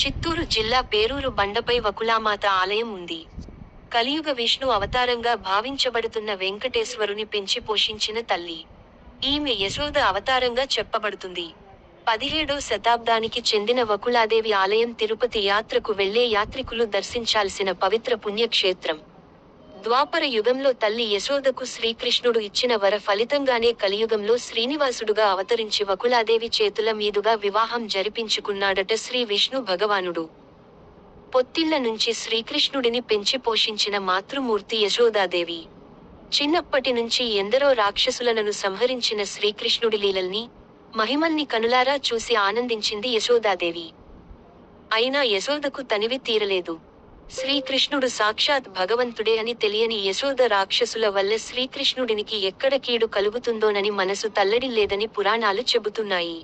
చిత్తూరు జిల్లా పేరూరు బండపై వకులామాత ఆలయం ఉంది. కలియుగ విష్ణు అవతారంగా భావించబడుతున్న వెంకటేశ్వరుని పెంచి పోషించిన తల్లి. ఈమె యశోద అవతారంగా చెప్పబడుతుంది. పదిహేడో శతాబ్దానికి చెందిన వకులాదేవి ఆలయం తిరుపతి యాత్రకు వెళ్ళే యాత్రికులు దర్శించాల్సిన పవిత్ర పుణ్యక్షేత్రం. ద్వాపర యుగంలో తల్లి యశోదకు శ్రీకృష్ణుడు ఇచ్చిన వర ఫలితంగానే కలియుగంలో శ్రీనివాసుడుగా అవతరించి వకులాదేవి చేతుల మీదుగా వివాహం జరిపించుకున్నాడట శ్రీ విష్ణు భగవానుడు. పొత్తిళ్ళ నుంచి శ్రీకృష్ణుడిని పెంచి పోషించిన మాతృమూర్తి యశోదాదేవి. చిన్నప్పటి నుంచి ఎందరో రాక్షసులను సంహరించిన శ్రీకృష్ణుడి లీలల్ని మహిమల్ని కనులారా చూసి ఆనందించింది యశోదాదేవి. అయినా యశోదకు తనివి తీరలేదు. శ్రీకృష్ణుడు సాక్షాత్ భగవంతుడే అని తెలియని యశోద రాక్షసుల వల్ల శ్రీకృష్ణుడినికి ఎక్కడ కీడు కలుగుతుందోనని మనసు తల్లడి లేదని పురాణాలు చెబుతున్నాయి.